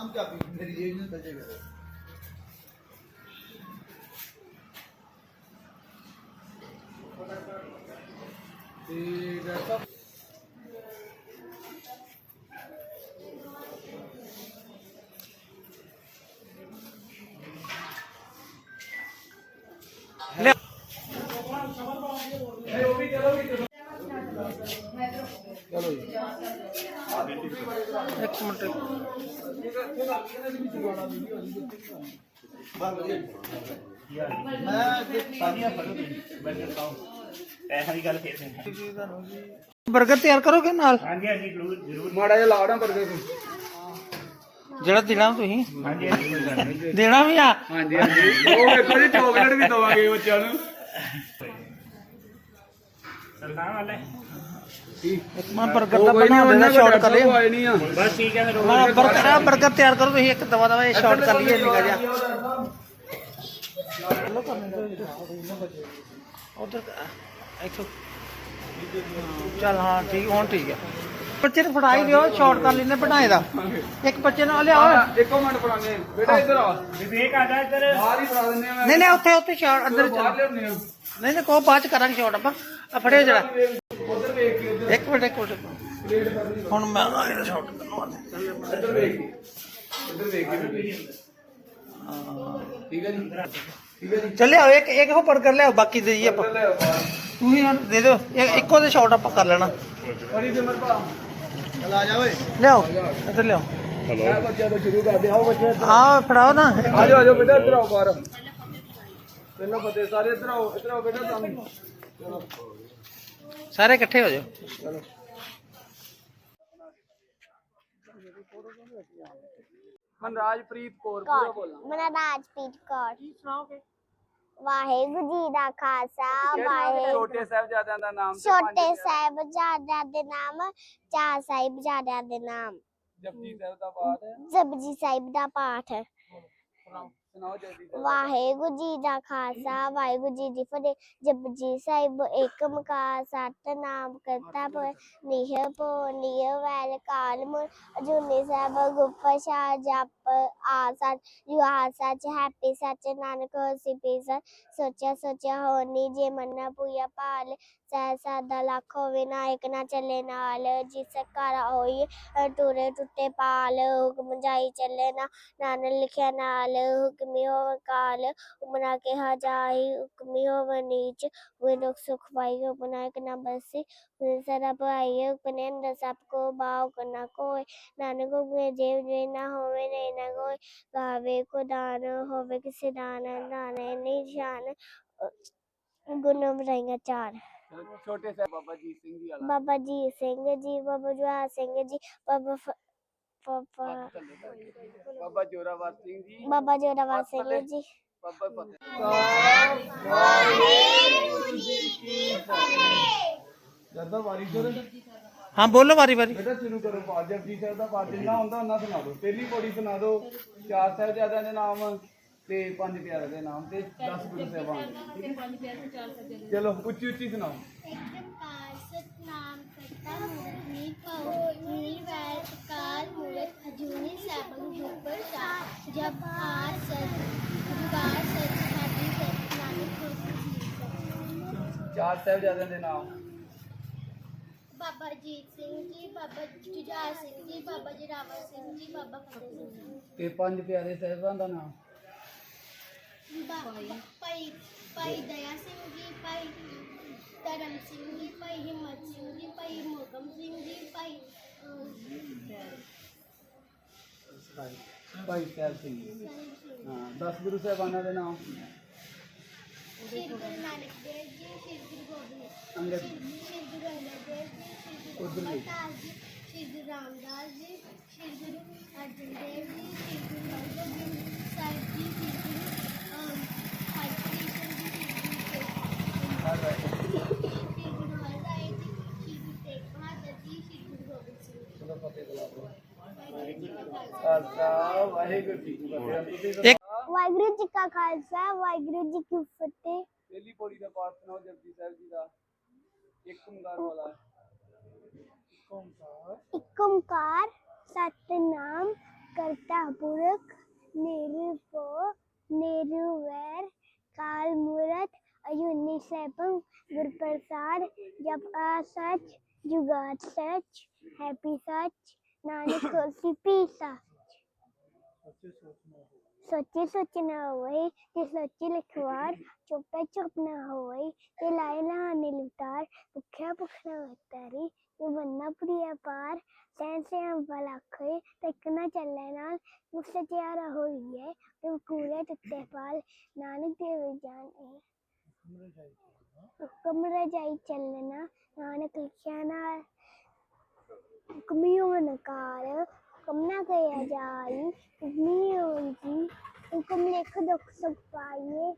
ਨਾਮ ਚਾਬੀ ਮੇਰੀ ਜੇਬ ਨੂੰ ਬਚੇ ਗਏ ਤੇ ਡਾਕਟਰ ਸਾਹਿਬ ਚਲੋ ਇੱਕ ਮਿੰਟ ਮੈਂ ਤੇ ਸਾਰੀਆਂ ਪੜ੍ਹ ਪੈਸਾ ਦੀ ਗੱਲ ਫੇਰ ਸੀ 버ਗਰ ਤਿਆਰ ਕਰੋਗੇ ਨਾਲ? ਹਾਂਜੀ ਹਾਂਜੀ ਜ਼ਰੂਰ ਜ਼ਰੂਰ ਮਾੜਾ ਜਿਹਾ ਲਾੜਾ ਬਰਗਰ ਨੂੰ। ਜਿਹੜਾ ਦੇਣਾ ਤੁਸੀਂ। ਹਾਂਜੀ ਹਾਂਜੀ ਦੇਣਾ ਵੀ ਆ। ਹਾਂਜੀ ਹਾਂਜੀ। ਉਹ ਵੇਖੋ ਜੀ ਚਾਕਲੇਟ ਵੀ ਦਵਾਂਗੇ ਬੱਚਿਆਂ ਨੂੰ। ਸਰਕਾਰ ਵਾਲੇ। ਮੈਂ ਬਰਗਰ ਬਰਗਰ ਤਿਆਰ ਕਰੋ ਤੁਸੀਂ ਇੱਕ ਦਵਾ ਦਵਾ ਸ਼ਾਰਟ ਕਰ ਲਈਏ ਹਾਂ ਠੀਕ ਹੁਣ ਠੀਕ ਹੈ। ਬੱਚੇ ਨੂੰ ਫੜਾਈ ਦਿਓ ਸ਼ਾਰਟ ਕਰ ਲੈਨੇ ਬਣਾਏ ਦਾ। ਇੱਕ ਬੱਚੇ ਨਾਲ ਲਿਆ ਇੱਕੋ ਮਿੰਟ ਫੜਾਂਗੇ ਬੇਟਾ ਇੱਧਰ ਆ। ਵਿਵੇਕ ਆ ਜਾ ਇੱਧਰ। ਬਾਹਰ ਹੀ ਫੜਾ ਦਿੰਨੇ ਆ ਨਹੀਂ ਨਹੀਂ ਉੱਥੇ ਉੱਥੇ ਸ਼ਾਰਟ ਅੰਦਰ ਚੱਲ। ਨਹੀਂ ਨਹੀਂ ਕੋ ਬਾਅਦ ਚ ਕਰਾਂਗੇ ਸ਼ਾਰਟ ਆਪਾਂ। ਆ ਫੜਿਓ ਜਰਾ। ਉਧਰ ਵੇਖ ਕੇ ਉਧਰ। ਮਿੰਟ ਇੱਕ ਮਿੰਟ ਪਲੇਟ ਫੜਨੀ ਹੁਣ ਮੈਂ ਆ ਜਿਹੜਾ ਸ਼ਾਰਟ ਕਰਨਾ ਇੱਧਰ ਵੇਖ ਕੇ ਇੱਧਰ ਵੇਖ ਕੇ ਠੀਕ ਹੈ। ਜੀ ਠੀਕ ਹੈ ਜੀ ਚੱਲਿਆ ਇੱਕ ਇੱਕ ਹੋ ਪਰ ਕਰ ਲਿਆ ਬਾਕੀ ਦੇ ਜੀ ਆਪਾਂ। ਤੂੰ ਹੀ ਹੁਣ ਦੇ ਦਿਓ ਇੱਕ- ਇੱਕੋ ਦੇ ਸ਼ਾਟ ਆਪਾਂ ਕਰ ਲੈਣਾ। ਫੜੀ ਤੇ ਮਰ ਭਾ। ਚਲ ਆ ਜਾ ਓਏ। ਲਿਆਓ ਇੱਧਰ ਲਿਆਓ। ਮੈਂ ਬੱਚਿਆਂ ਤੋਂ ਸ਼ੁਰੂ ਕਰਦੇ ਆਓ ਬੱਚੇ ਆ ਫੜਾਓ ਨਾ। ਆ ਜਾਓ ਆ ਜਾਓ ਬੇਟਾ ਇੱਧਰ ਆਓ ਬਾਹਰ। ਪਹਿਲਾਂ ਫਤਿਹ ਸਾਰੇ ਇੱਧਰ ਆਓ ਇੱਧਰ ਆਓ ਬੇਟਾ ਸਾਹਮਣੇ ਚਲੋ ਸਾਰੇ ਇਕੱਠੇ ਹੋ ਜਾਓ। ਚਲੋ ਮਨਰਾਜਪ੍ਰੀਤ ਕੌਰ ਪੂਰਾ ਬੋਲਣਾ। ਮੇਰਾ ਰਾਜਪ੍ਰੀਤ ਕੌਰ। ਕੀ ਸੁਣਾਓਗੇ? ਵਾਹਿਗੁਰੂ ਜੀ ਦਾ ਖਾਲਸਾ ਵਾਹਿਗੁਰੂ ਛੋਟੇ ਸਾਹਿਬਜ਼ਾਦਿਆਂ ਦਾ ਨਾਮ ਤੇ ਛੋਟੇ ਪੰਜ ਸਾਹਿਬਜ਼ਾਦਿਆਂ ਦੇ ਨਾਮ ਚਾਰ ਸਾਹਿਬਜ਼ਾਦਿਆਂ ਦੇ ਨਾਮ। ਜਪਜੀ ਸਾਹਿਬ ਦਾ ਪਾਠ ਜਪਜੀ ਸਾਹਿਬ ਦਾ ਪਾਠ। ਸੁਣਾਓ ਜਲਦੀ ਸਾਹਿਬ ਵਾਹਿਗੁਰੂ ਜੀ ਦਾ ਖਾਲਸਾ ਵਾਹਿਗੁਰੂ ਜੀ ਦੀ ਫਤਿਹ। ਜਪਜੀ ਸਾਹਿਬ ਏਕ ਓੰਕਾਰ ਸਤਨਾਮ ਕਰਤਾ ਪੁਰ ਨਿਹ ਪੋ ਨਿਹ ਵੈਲ ਕਾਲ ਮੁਰ। ਅਜੂਨੀ ਸਾਹਿਬ ਗੁਪਸ਼ਾ ਜਪ ਆਸਾ ਯੂ ਆਸਾ ਚ ਹੈਪੀ ਸੱਚ ਨਾਨਕ ਹੋਸੀ ਪੀਸ ਸੋਚਿਆ ਸੋਚਿਆ ਹੋਣੀ ਜੇ ਮੰਨਾ ਪੂਆ ਪਾਲ ਸਹਿ ਦਾ ਲੱਖ ਹੋਵੇ ਨਾਇਕ ਨਾ ਚੱਲੇ ਨਾਲ। ਜਿਸ ਘਰ ਹੋਈ ਟੁਰੇ ਟੁੱਟੇ ਪਾਲ। ਹੁਕਮ ਜਾਈ ਚੱਲੇ ਨਾ ਨਾਨਕ ਲਿਖਿਆ ਨਾਲ। ਹੁਕਮੀ ਹੋਵ ਕਾਲ ਉਮਨਾ ਕਿਹਾ ਜਾਈ ਹੁਕਮੀ ਹੋਵ ਨੀਚ ਵੇ ਦੁਖ ਸੁਖ ਪਾਈ ਉਪਨਾ ਇੱਕ ਨਾ ਬਸੀ ਸਦਾ ਪਾਈ ਉਪਨੇ ਅੰਦਰ ਸਭ ਕੋ ਬਾਉ ਕਰਨਾ ਕੋਈ ਨਾਨਕ ਹੁਕਮੇ ਜੇਵ ਜੇ ਨਾ ਹੋਵੇ ਨਹੀਂ ਨਾ ਕੋਈ ਗਾਵੇ ਕੋ ਦਾਨ ਹੋਵੇ ਕਿਸੇ ਦਾਨ ਦਾਨੇ ਨਿਸ਼ਾਨ ਗੁਣ ਬਰਾਈਆਂ ਚਾਰ। ਛੋਟੇ ਸਾਹਿਬ ਬਾਬਾ ਜੀ ਸਿੰਘ ਜੀ ਵਾਲਾ। ਬਾਬਾ ਜੀ ਸਿੰਘ ਜੀ ਬਾਬਾ ਜਵਾਹਰ ਸਿੰਘ ਜੀ ਬਾਬਾ ਬਾਬਾ ਬਾਬਾ ਜੋਰਾਵਰ ਸਿੰਘ ਜੀ ਬਾਬਾ ਜੋਰਾਵਰ ਸਿੰਘ ਜੀ। ਬਾਬਾ ਫਤਿਹ। ਜਦੋਂ ਵਾਰੀ ਚੋਰੇ ਹਾਂ ਬੋਲੋ ਵਾਰੀ ਵਾਰੀ। ਬੇਟਾ ਸ਼ੁਰੂ ਕਰੋ ਪਾਠ ਜਪਜੀ ਸਾਹਿਬ ਦਾ ਪਾਠ ਜਿੰਨਾ ਹੁੰਦਾ ਉਹਨਾਂ ਸੁਣਾ ਦਿਓ। ਪਹਿਲੀ ਪੌੜੀ ਸੁਣਾ ਦਿਓ ਚਾਰ ਸਾਹਿਬਜ਼ਾਦਿਆਂ ਦੇ ਨਾਮ ਤੇ ਪੰਜ ਪਿਆਰਿਆਂ ਦੇ ਨਾਮ ਤੇ 10 ਗੁਰੂ ਸਾਹਿਬਾਨ ਦੇ। ਚਲੋ ਉੱਚੀ ਉੱਚੀ ਸੁਣਾਓ ਕਾਰ ਸਤਨਾਮ ਕਰਤਾ ਮੂਰਤੀ ਪਉ ਨੀਰ ਵੈਲ ਕਾਲ ਮੂਰਤ ਅਜੂਨੀ ਸੈਭੰ ਗੁਰ ਸਾਹਿਬ ਜਬ ਆਰ ਸਤ ਜੁਗਾਰ ਸਤ ਸਾਡੀ ਸਤ ਨਾਨਕ ਗੁਰੂ ਚਾਰ ਸਾਹਿਬਜ਼ਾਦਿਆਂ ਦੇ ਨਾਮ ਬਾਬਾ ਜੀਤ ਸਿੰਘ ਜੀ ਬਾਬਾ ਜੁਝਾਰ ਸਿੰਘ ਜੀ ਬਾਬਾ ਜਰਾਵਰ ਸਿੰਘ ਜੀ ਬਾਬਾ ਫਤਿਹ ਸਿੰਘ ਜੀ ਤੇ ਪੰਜ ਪਿਆਰੇ ਸਾਹਿਬਾਨ ਦਾ ਨਾਮ ਬਾ- ਭਾਈ ਭਾਈ ਦਇਆ ਸਿੰਘ ਜੀ ਭਾਈ ਧਰਮ ਸਿੰਘ ਜੀ ਭਾਈ ਹਿੰਮਤ ਸਿੰਘ ਜੀ ਭਾਈ ਮੋਗਮ ਸਿੰਘ ਜੀ ਭਾਈ ਅਹ, ਭਾਈ ਸਾਹਿਬ ਸਿੰਘ ਜੀ। ਹਾਂ 10 ਗੁਰੂ ਸਾਹਿਬਾਨਾਂ ਦੇ ਨਾਮ ਸ਼੍ਰੀ ਗੁਰੂ ਨਾਨਕ ਦੇਵ ਜੀ ਸ਼੍ਰੀ ਗੁਰੂ ਗੋਬਿੰਦ ਅੰਗਦ ਸ਼੍ਰੀ ਗੁਰੂ ਅੰਗਦ ਦੇਵ ਜੀ ਸ਼੍ਰੀ ਗੁਰੂ ਉੱਧਰ ਵੀ। ਅਮਰਦਾਸ ਜੀ ਸ਼੍ਰੀ ਗੁਰੂ ਰਾਮਦਾਸ ਜੀ ਸ਼੍ਰੀ ਗੁਰੂ ਅਰਜਨ ਦੇਵ ਜੀ ਸ਼੍ਰੀ ਗੁਰੂ ਹਰਗੋਬਿੰਦ ਸਾਹਿਬ ਜੀ ਸ਼੍ਰੀ ਗੁਰੂ ਅਮ, ਹਰਕ੍ਰਿਸ਼ਨ ਜੀ ਸ਼੍ਰੀ ਗੁਰੂ ਸ਼੍ਰੀ ਖਾਲਸਾ ਖਾਲਸਾ ਵਾਹਿਗੁਰੂ ਜੀ ਕੀ ਫਤਿਹ ਤੁਸੀਂ ਇੱਕ- ਸੁਣਾਓ। ਵਾਹਿਗੁਰੂ ਜੀ ਕਾ ਖਾਲਸਾ ਵਾਹਿਗੁਰੂ ਜੀ ਕੀ ਫਤਿਹ ਪਹਿਲੀ ਪੌੜੀ ਦਾ ਪਾਠ ਸੁਣਾਓ ਜਪਜੀ ਸਾਹਿਬ ਜੀ ਦਾ ਇੱਕ ਓੰਕਾਰ ਵਾਲਾ ਇੱਕ ਓੰਕਾਰ ਇੱਕ ਓੰਕਾਰ ਸਤਨਾਮ ਕਰਤਾ ਮਹਾਪੁਰਖ ਨਿਰਭਉ ਨਿਰਵੈਰ ਕਾਲ ਮੂਰਤ ਅਜੂਨੀ ਸੈਭੰ ਗੁਰ ਪ੍ਰਸਾਦ ਜਪ ਆ ਸੱਚ ਜੁਗਾਦ ਸੱਚ ਹੈਪੀ ਸੱਚ ਨਾਨਕ ਹੋਸੀ ਪੀ ਸੱਚ ਸੱਚੀ ਨਾ ਹੋਏ ਤੇ ਸੱਚੀ ਲਿਖਵਾਰ, ਚੁੱਪੇ ਚੁੱਪ ਨਾ ਹੋਏ, ਤੇ ਲਾਇ ਲਾਣੇ ਲੁਟਾਰ, ਭੁੱਖਿਆ ਭੁੱਖਣਾ ਵਤਾਰੀ ਤੇ ਬੰਨਾ ਪ੍ਰਿਆ ਪਾਰ ਸੈਨ ਸਿਆਮ ਬਲਖੇ ਤੱਕ ਨਾ ਚੱਲੇ ਨਾਲ, ਮੁਖ ਸਚਿਆਰਾ ਹੋਈਏ, ਤੇ ਕੂਲੇ ਤੱਤੇ ਪਾਲ, ਨਾਨਕ ਦੇਵ ਜਾਣੇ ਹੁਕਮ ਰਜਾਈ ਚੱਲਣਾ, ਨਾਨਕ ਲਿਖਿਆ ਨਾਲ, ਹੁਕਮੀ ਹੋਣ ਕਾਰ ਹੁਕਮ ਨਾ ਕਰਿਆ ਜਾਈ ਹੁਕਮੀ ਹੋਣ ਜੀ ਹੁਕਮ ਲਿਖ, ਦੁਖ ਸੁਖ ਪਾਈਏ।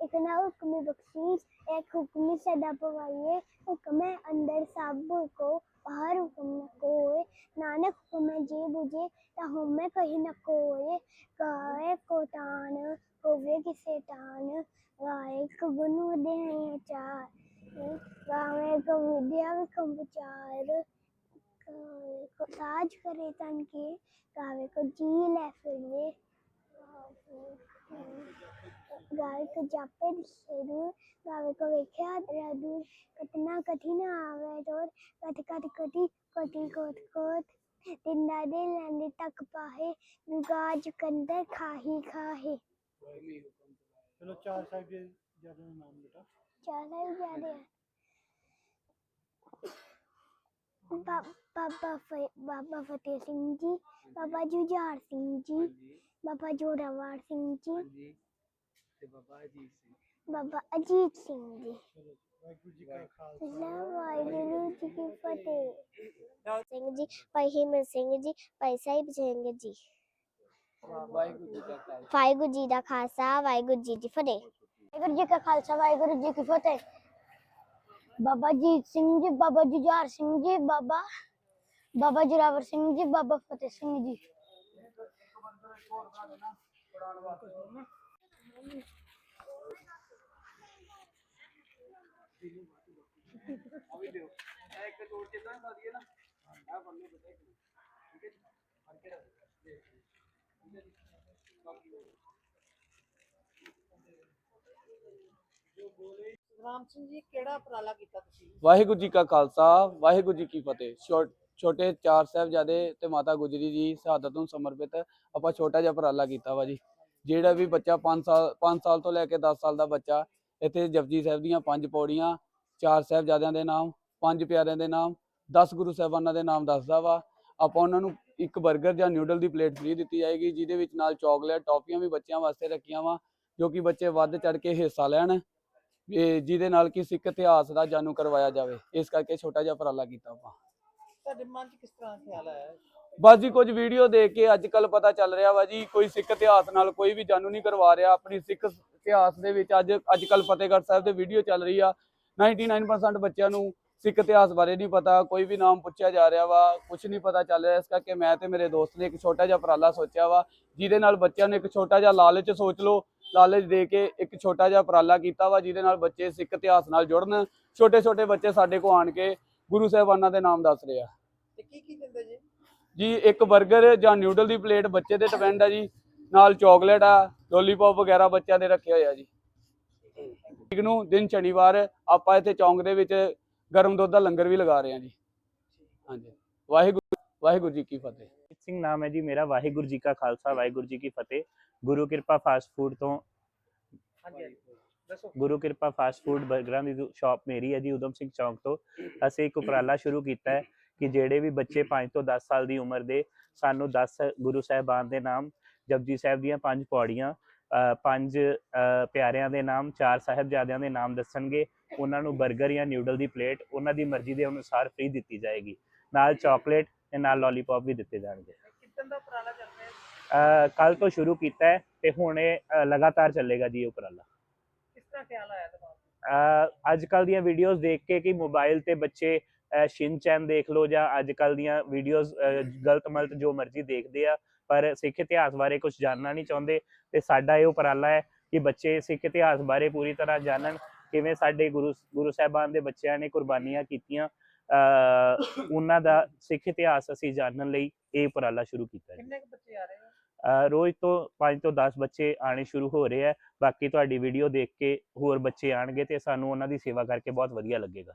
ਇੱਕ ਨਾ ਹੁਕਮੀ ਬਖਸ਼ੀਸ਼, ਇੱਕ ਹੁਕਮੀ ਸਦਾ ਪਵਾਈਏ। ਹੁਕਮ ਹੈ ਅੰਦਰ ਸਭ ਕੋ ਬਾਹਰ ਹੁਕਮ ਨ ਕੋਏ। ਨਾਨਕ ਹੁਕਮ ਹੈ ਜੇ ਬੁਝੇ, ਤਾਂ ਹਉਮੈ ਕਹੀ ਨ ਹੋਵੇ ਕਿਸੇ ਤਾਨ। ਗਾਏ ਕੋ ਗੁਣ ਚਾਰ ਗਾਵੇ ਕੋ ਵਿਕਮ ਵਿਚਾਰ। ਗਾਵੇ ਕੋ ਸਾਜ ਕਰੇ ਤਨ ਕੇ ਗਾਵੇ ਕੋ ਜੀ ਲੈ ਫਿਰੇ ਗਾਵੇ ਕੋ ਜਾਪੇ ਦਿਸਰੂ ਗਾਵੇ ਕੋ ਵੇਖਿਆ? ਦੂਰ ਕਤਨਾ ਕਠਿਨ ਆਵੇ ਤੋਰ। ਕਟ ਕਟ ਕਟੀ ਕਟੀ ਕੋਟ ਕੋਟ। ਤਿੰਨਾ ਦੇ ਲੈਂਦੇ ਤੱਕ ਪਾਹੇ ਗਾਜ ਕੰਦਰ ਖਾਹੀ ਖਾਹੇ। ਚਲੋ ਚਾਰ ਸਾਹਿਬ ਜੀ ਜ਼ਿਆਦਾ ਨਾਮ ਬੇਟਾ ਚਾਲਾ ਹੀ ਜਾਦੇ ਬਾ- ਬਾਬਾ ਫ- ਬਾਬਾ ਫਤਿਹ ਸਿੰਘ ਜੀ ਬਾਬਾ ਜੁਝਾਰ ਸਿੰਘ ਜੀ ਬਾਬਾ ਜੋਰਾਵਰ ਸਿੰਘ ਜੀ ਹਾਂਜੀ। ਤੇ ਬਾਬਾ ਅਜੀਤ ਸਿੰਘ। ਬਾਬਾ ਅਜੀਤ ਸਿੰਘ ਜੀ। ਵਾਹਿਗੁਰੂ ਜੀ ਕਾ ਖਾਲਸਾ। ਵਾਹਿਗੁਰੂ ਜੀ ਕੀ ਫਤਿਹ। ਸਿੰਘ ਜੀ ਭਾਈ ਹਿੰਮਤ ਸਿੰਘ ਜੀ ਭਾਈ ਸਾਹਿਬ ਸਿੰਘ ਜੀ। ਵਾਹਿਗੁਰੂ ਜੀ ਕਾ ਖਾਲਸਾ। ਵਾਹਿਗੁਰੂ ਜੀ ਦਾ ਖਾਲਸਾ ਵਾਹਿਗੁਰੂ ਜੀ ਦੀ ਫਤਿਹ। ਵਾਹਿਗੁਰੂ ਜੀ ਕਾ ਖਾਲਸਾ ਵਾਹਿਗੁਰੂ ਜੀ ਕੀ ਫਤਿਹ। ਬਾਬਾ ਜੀਤ ਸਿੰਘ ਜੀ, ਬਾਬਾ ਜੁਝਾਰ ਸਿੰਘ ਜੀ, ਬਾਬਾ ਬਾਬਾ ਜੋਰਾਵਰ ਸਿੰਘ ਜੀ, ਬਾਬਾ ਫਤਿਹ ਸਿੰਘ ਜੀ। ਆ ਵੀ ਕੇ ਸਿੰਘ ਜੀ, ਕਿਹੜਾ ਉਪਰਾਲਾ ਕੀਤਾ ਤੁਸੀਂ? ਵਾਹਿਗੁਰੂ ਜੀ ਕਾ ਖਾਲਸਾ, ਵਾਹਿਗੁਰੂ ਜੀ ਕੀ ਫਤਿਹ। ਛੋ- ਛੋਟੇ ਚਾਰ ਸਾਹਿਬਜ਼ਾਦੇ ਤੇ ਮਾਤਾ ਗੁਜਰੀ ਜੀ ਸ਼ਹਾਦਤ ਨੂੰ ਸਮਰਪਿਤ ਆਪਾਂ ਛੋਟਾ ਜਿਹਾ ਉਪਰਾਲਾ ਕੀਤਾ ਵਾ ਜੀ। ਜਿਹੜਾ ਵੀ ਬੱਚਾ 5 ਸਾਲ 5 ਸਾਲ ਤੋਂ ਲੈ ਕੇ 10 ਸਾਲ ਦਾ ਬੱਚਾ, ਇੱਥੇ ਜਪਜੀ ਸਾਹਿਬ ਦੀਆਂ ਪੰਜ ਪੌੜੀਆਂ, ਚਾਰ ਸਾਹਿਬਜ਼ਾਦਿਆਂ ਦੇ ਨਾਮ, ਪੰਜ ਪਿਆਰਿਆਂ ਦੇ ਨਾਮ 10 ਗੁਰੂ ਸਾਹਿਬਾਨਾਂ ਦੇ ਨਾਮ ਦੱਸਦਾ ਵਾ। ਆਪਾਂ ਉਹਨਾਂ ਨੂੰ ਇੱਕ 버ਗਰ ਜਾਂ ਨਿਊਡਲ ਦੀ ਪਲੇਟ ਫ੍ਰੀ ਦਿੱਤੀ ਜਾਏਗੀ, ਜਿਹਦੇ ਵਿੱਚ ਨਾਲ ਚਾਕਲੇਟ, ਟੌਫੀਆਂ ਵੀ ਬੱਚਿਆਂ ਵਾਸਤੇ ਰੱਖੀਆਂ ਵਾ, ਜੋ ਕਿ ਬੱਚੇ ਵੱਧ ਚੜ ਕੇ ਹਿੱਸਾ ਲੈਣ। ਜਿਹਦੇ ਨਾਲ ਕਿ ਸਿੱਖ ਇਤਿਹਾਸ ਦਾ ਜਾਣੂ ਕਰਵਾਇਆ ਜਾਵੇ। ਇਸ ਕਰਕੇ ਛੋਟਾ ਜਿਹਾ ਉਪਰਾਲਾ ਕੀਤਾ ਆਪਾਂ। ਤੁਹਾਡੇ ਮਨ 'ਚ ਕਿਸ ਤਰ੍ਹਾਂ ਖਿਆਲ ਆਇਆ? ਬਸ ਜੀ ਕੁਝ ਵੀਡੀਓ ਦੇਖ ਕੇ ਅੱਜ ਕੱਲ ਪਤਾ ਚੱਲ ਰਿਹਾ ਵਾ ਜੀ ਕੋਈ ਸਿੱਖ ਇਤਿਹਾਸ ਨਾਲ ਕੋਈ ਵੀ ਜਾਣੂ ਨਹੀਂ ਕਰਵਾ ਰਿਹਾ। ਆਪਣੀ ਸਿੱਖ ਇਤਿਹਾਸ ਦੇ ਵਿੱਚ ਅੱਜ ਅੱਜ ਕੱਲ ਫਤਿਹਗੜ੍ਹ ਸਾਹਿਬ ਤੇ ਵੀਡੀਓ ਚੱਲ ਰਹੀ ਆ। 99% ਬੱਚਿਆਂ ਨੂੰ ਸਿੱਖ ਇਤਿਹਾਸ ਬਾਰੇ ਨਹੀਂ ਪਤਾ ਕੋਈ ਵੀ ਨਾਮ ਪੁੱਛਿਆ ਜਾ ਰਿਹਾ ਵਾ ਕੁਝ ਨਹੀਂ ਪਤਾ ਚੱਲ ਰਿਹਾ। ਇਸ ਕਰਕੇ ਮੈਂ ਤੇ ਮੇਰੇ ਦੋਸਤ ਨੇ ਇੱਕ ਛੋਟਾ ਜਿਹਾ ਉਪਰਾਲਾ ਸੋਚਿਆ ਵਾ ਜਿਹਦੇ ਨਾਲ ਬੱਚਿਆਂ ਨੂੰ ਇੱਕ ਛੋਟਾ ਜਿਹਾ ਲਾਲਚ ਸੋਚ ਲਓ ਲਾਲਚ ਦੇ ਕੇ ਇੱਕ ਛੋਟਾ ਜਿਹਾ ਉਪਰਾਲਾ ਕੀਤਾ ਵਾ ਜਿਹਦੇ ਨਾਲ ਬੱਚੇ ਸਿੱਖ ਇਤਿਹਾਸ ਨਾਲ ਜੁੜਨ। ਛੋਟੇ ਛੋਟੇ ਬੱਚੇ ਸਾਡੇ ਕੋਲ ਆਣ ਕੇ ਗੁਰੂ ਸਾਹਿਬਾਨਾਂ ਦੇ ਨਾਮ ਦੱਸ ਰਹੇ ਆ। ਤੇ ਕੀ ਕੀ ਦਿੰਦੇ ਜੀ? ਜੀ ਇੱਕ 버ਗਰ ਜਾਂ ਨਿਊਡਲ ਦੀ ਪਲੇਟ ਬੱਚੇ ਦੇ ਡਿਪੈਂਡ ਆ ਜੀ। ਨਾਲ ਚਾਕਲੇਟ ਆ ਲੋਲੀਪੌਪ ਵਗੈਰਾ ਬੱਚਿਆਂ ਦੇ ਰੱਖੇ ਹੋਏ ਆ ਜੀ। ਠੀਕ ਨੂੰ ਦਿਨ ਸ਼ਨੀਵਾਰ ਆਪਾਂ ਇੱਥੇ ਚੌਂਕ ਦੇ ਵਿੱਚ ਗਰਮ ਦੁੱਧ ਦਾ ਲੰਗਰ ਵੀ ਲਗਾ ਰਹੇ ਆ ਜੀ। ਹਾਂਜੀ। ਵਾਹਿਗੁਰੂ ਵਾਹਿਗੁਰੂ ਜੀ ਕੀ ਫਤਿਹ। ਸਿੰਘ ਨਾਮ ਹੈ ਜੀ ਮੇਰਾ ਵਾਹਿਗੁਰੂ ਜੀ ਕਾ ਖਾਲਸਾ ਵਾਹਿਗੁਰੂ ਜੀ ਕੀ ਫਤਿਹ। ਗੁਰੂ ਕਿਰਪਾ ਫਾਸਟ ਫੂਡ ਤੋਂ ਹਾਂਜੀ ਹਾਂਜੀ। ਦੱਸੋ। ਗੁਰੂ ਕਿਰਪਾ ਫਾਸਟ ਫੂਡ 버ਗਰਾਂ ਦੀ ਸ਼ਾਪ ਮੇਰੀ ਹੈ ਜੀ ਉਦਮ ਸਿੰਘ ਚੌਂਕ ਤੋਂ। ਅਸੀਂ ਇੱਕ ਉਪਰਾਲਾ ਸ਼ੁਰੂ ਕੀਤਾ ਹੈ ਕਿ ਜਿਹੜੇ ਵੀ ਬੱਚੇ 5 ਤੋਂ 10 ਸਾਲ ਦੀ ਉਮਰ ਦੇ ਸਾਨੂੰ 10 ਗੁਰੂ ਸਾਹਿਬਾਨ ਦੇ ਨਾਮ ਜਪਜੀ ਸਾਹਿਬ ਦੀਆਂ ਪੰਜ ਪੌੜੀਆਂ ਪੰਜ ਪਿਆਰਿਆਂ ਦੇ ਨਾਮ ਚਾਰ ਸਾਹਿਬਜ਼ਾਦਿਆਂ ਦੇ ਨਾਮ ਦੱਸਣਗੇ। ਉਹਨਾਂ ਨੂੰ 버ਗਰ ਜਾਂ ਨਿਊਡਲ ਦੀ ਪਲੇਟ ਉਹਨਾਂ ਦੀ ਮਰਜ਼ੀ ਦੇ ਅਨੁਸਾਰ ਫ੍ਰੀ ਦਿੱਤੀ ਜਾਏਗੀ। ਨਾਲ ਚਾਕਲੇਟ ਤੇ ਨਾਲ ਲੋਲੀਪੌਪ ਵੀ ਦਿੱਤੇ ਜਾਣਗੇ। ਕਿੱਦਾਂ ਦਾ ਉਪਰਾਲਾ ਚੱਲ ਰਿਹਾ ਹੈ? ਕੱਲ ਤੋਂ ਸ਼ੁਰੂ ਕੀਤਾ ਹੈ ਤੇ ਹੁਣ ਇਹ ਲਗਾਤਾਰ ਚੱਲੇਗਾ ਜੀ ਇਹ ਉਪਰਾਲਾ। ਕਿਸ ਤਰ੍ਹਾਂ ਖਿਆਲ ਆਇਆ ਅੱਜ ਕੱਲ ਦੀਆਂ ਵੀਡੀਓਜ਼ ਦੇਖ ਕੇ ਕਿ ਮੋਬਾਈਲ ਤੇ ਬੱਚੇ ਸ਼ਿਨਚੈਨ ਦੇਖ ਲਓ ਜਾਂ ਅੱਜ ਕੱਲ ਦੀਆਂ ਵੀਡੀਓਜ਼ ਗਲਤ ਮਲਤ ਜੋ ਮਰਜ਼ੀ ਦੇਖਦੇ ਆ ਪਰ ਸਿੱਖ ਇਤਿਹਾਸ ਬਾਰੇ ਕੁਝ ਜਾਣਨਾ ਨਹੀਂ ਚਾਹੁੰਦੇ ਤੇ ਸਾਡਾ ਇਹ ਉਪਰਾਲਾ ਹੈ ਕਿ ਬੱਚੇ ਸਿੱਖ ਇਤਿਹਾਸ ਬਾਰੇ ਪੂਰੀ ਤਰ੍ਹਾਂ ਜਾਣਨ ਕਿਵੇਂ ਸਾਡੇ ਗੁਰੂ ਗੁਰੂ ਸਾਹਿਬਾਨ ਦੇ ਬੱਚਿਆਂ ਨੇ ਕੁਰਬਾਨੀਆਂ ਕੀਤੀਆਂ ਉਹਨਾਂ ਦਾ ਸਿੱਖ ਇਤਿਹਾਸ ਅਸੀਂ ਜਾਣਨ ਲਈ ਇਹ ਉਪਰਾਲਾ ਸ਼ੁਰੂ ਕੀਤਾ ਜੀ। ਕਿੰਨੇ ਕੁ ਬੱਚੇ ਆ ਰਹੇ ਆ? ਰੋਜ਼ ਤੋਂ 5 ਤੋਂ 10 ਬੱਚੇ ਆਣੇ ਸ਼ੁਰੂ ਹੋ ਰਹੇ ਆ। ਬਾਕੀ ਤੁਹਾਡੀ ਵੀਡੀਓ ਦੇਖ ਕੇ ਹੋਰ ਬੱਚੇ ਆਣਗੇ ਤੇ ਸਾਨੂੰ ਉਹਨਾਂ ਦੀ ਸੇਵਾ ਕਰਕੇ ਬਹੁਤ ਵਧੀਆ ਲੱਗੇਗਾ।